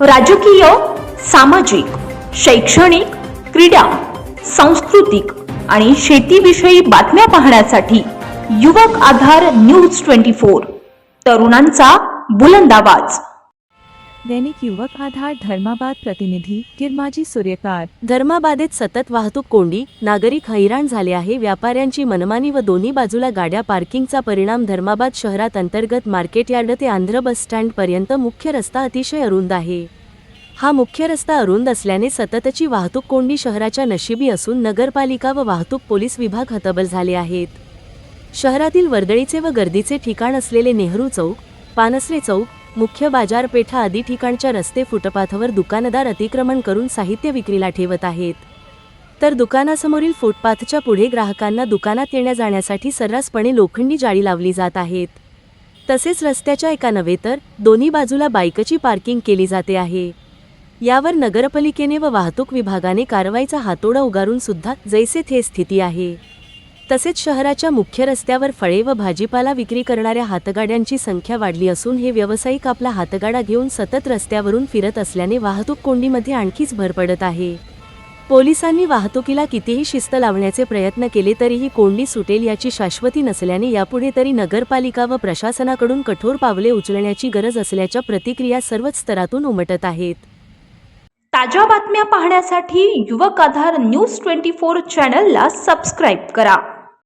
राजकीय सामाजिक शैक्षणिक क्रीडा सांस्कृतिक आणि शेतीविषयी बातम्या पाहण्यासाठी युवक आधार न्यूज ट्वेंटी फोर. तरुणांचा बुलंद आवाज. दैनिक युवक आधार धर्माबाद प्रतिनिधी किरमाजी सूर्यकार. धर्माबादेत सतत वाहतूक कोंडी नागरिक हैराण झाले आहे. व्यापाऱ्यांची मनमानी व दोन्ही बाजूला गाड्या पार्किंगचा परिणाम धर्माबाद शहरात अंतर्गत मार्केट यार्ड ते आंध्र बस स्टँड पर्यंत मुख्य रस्ता अतिशय अरुंद आहे. हा मुख्य रस्ता अरुंद असल्याने सततची वाहतूक कोंडी शहराच्या नशिबी असून नगरपालिका व वाहतूक पोलीस विभाग हतबल झाले आहेत. शहरातील वर्दळीचे व गर्दीचे ठिकाण असलेले नेहरू चौक पानसरे चौक मुख्य बाजारपेठा आदी ठिकाणच्या रस्ते फुटपाथवर दुकानदार अतिक्रमण करून साहित्य विक्रीला ठेवत आहेत. तर दुकानासमोरील फुटपाथच्या पुढे ग्राहकांना दुकानात येण्या जाण्यासाठी सर्रासपणे लोखंडी जाळी लावली जात आहेत. तसेच रस्त्याच्या एका नव्हे तर दोन्ही बाजूला बाईकची पार्किंग केली जाते आहे. यावर नगरपालिकेने व वाहतूक विभागाने कारवाईचा हातोडा उगारून सुद्धा जैसे थे स्थिती आहे. तसेच शहराच्या मुख्य रस्त्यावर फळे व भाजीपाला विक्री करणाऱ्या हातगाड्यांची संख्या वाढली असून हे व्यावसायिक आपला हातगाडा घेऊन सतत रस्त्यावरून फिरत असल्याने वाहतूक कोंडीमध्ये आणखीच भर पडत आहे. पोलिसांनी वाहतुकीला कितीही शिस्त लावण्याचे प्रयत्न केले तरीही कोंडी सुटेल याची शाश्वती नसल्याने यापुढे तरी नगरपालिका व प्रशासनाकडून कठोर पावले उचलण्याची गरज असल्याच्या प्रतिक्रिया सर्वच स्तरातून उमटत आहेत. ताज्या बातम्या पाहण्यासाठी Yuvak Aadhaar News twenty four चॅनलला सबस्क्राईब करा.